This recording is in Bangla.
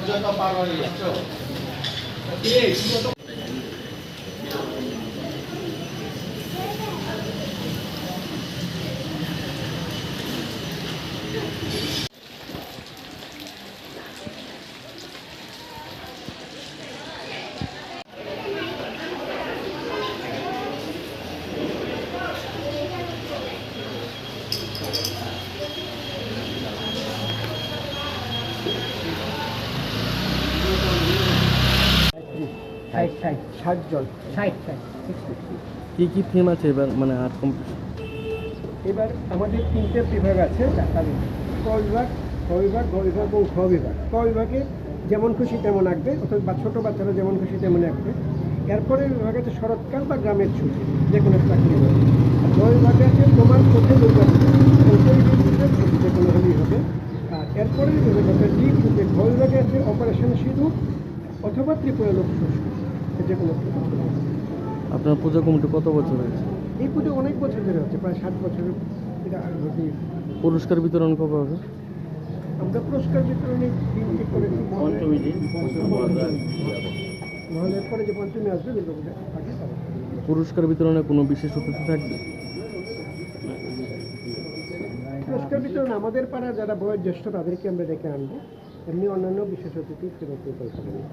kerja atau paro ya oke ষাট ষাট ষাট জন ষাট ষাট কি কি থিম আছে এবার মানে আর্ট কম্পিটিশন এবার আমাদের তিনটে বিভাগ আছে চারটা বিভাগ ক বিভাগ খ বিভাগ গ বিভাগ এবং খ বিভাগ। ক বিভাগে যেমন খুশি তেমন আঁকবে অর্থাৎ বা ছোটো বাচ্চারা যেমন খুশি তেমন আঁকবে। এরপরে বিভাগ আছে শরৎকাল বা গ্রামের ছুটি যে কোনো একটা আঁকলেই গ বিভাগে আছে তোমার চোখে দুর্গাপূজা যে কোনো হলেই হবে। আর এরপরে বিভাগ আছে ডি বিভাগে আছে অপারেশন সিঁদু অথবা ত্রিপুরা লোক সংস্কৃতি যে কোনো। আপনার পূজা কমিটি কত বছর হয়েছে এই পুজো অনেক বছর ধরে হচ্ছে প্রায় ষাট বছরের এটা পুরস্কার বিতরণ কবে হবে আমরা পুরস্কার বিতরণে দিন ঠিক করেছি পঞ্চমী দিন যে পঞ্চমী আসবে দুর্গাপূজা। পুরস্কার বিতরণে কোনো বিশেষ অতিথি থাকবে পুরস্কার বিতরণ আমাদের পাড়ার যারা বয়োজ্যেষ্ঠ তাদেরকে আমরা ডেকে আনব এমনি অন্যান্য বিশেষ অতিথি ফেরত পরিকল্পনা নেই।